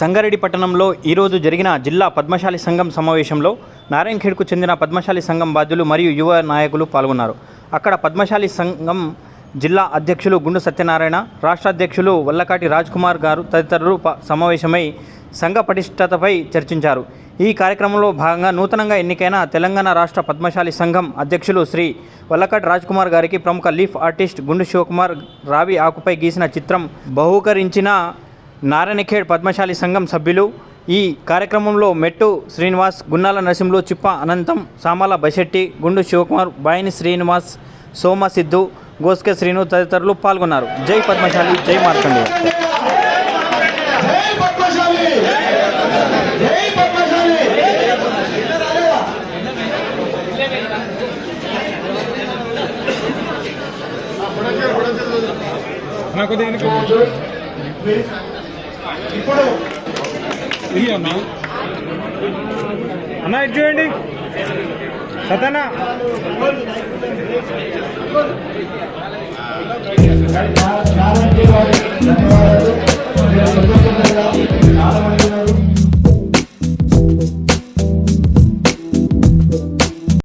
సంగారెడ్డి పట్టణంలో ఈరోజు జరిగిన జిల్లా పద్మశాలి సంఘం సమావేశంలో నారాయణఖేడ్కు చెందిన పద్మశాలి సంఘం బాధ్యులు మరియు యువ నాయకులు పాల్గొన్నారు. అక్కడ పద్మశాలి సంఘం జిల్లా అధ్యక్షులు గుండు సత్యనారాయణ రాష్ట్ర అధ్యక్షులు వల్లకాటి రాజ్ కుమార్ గారు తదితరులు సమావేశమై సంఘ పటిష్టతపై చర్చించారు. ఈ కార్యక్రమంలో భాగంగా నూతనంగా ఎన్నికైన తెలంగాణ రాష్ట్ర పద్మశాలి సంఘం అధ్యక్షులు శ్రీ వల్లకట్ రాజ్ కుమార్ గారికి ప్రముఖ లీఫ్ ఆర్టిస్ట్ గుండు శివకుమార్ రావి ఆకుపై గీసిన చిత్రం బహూకరించిన నారాయణఖేడ్ పద్మశాలి సంఘం సభ్యులు. ఈ కార్యక్రమంలో మెట్టు శ్రీనివాస్ గున్నాల నరసింహులు చిప్ప అనంతం సామాల బశెట్టి గుండు శివకుమార్ బాయిని శ్రీనివాస్ సోమ సిద్ధు గోస్కె శ్రీను తదితరులు పాల్గొన్నారు. జై పద్మశాలి జై మార్కండేయ జై పద్మశాలి జై పద్మశాలి నాకు దీనికి ఇప్పుడు ఇది అన్నా. అన్న ఇది చూడండి. సతనా. చాలా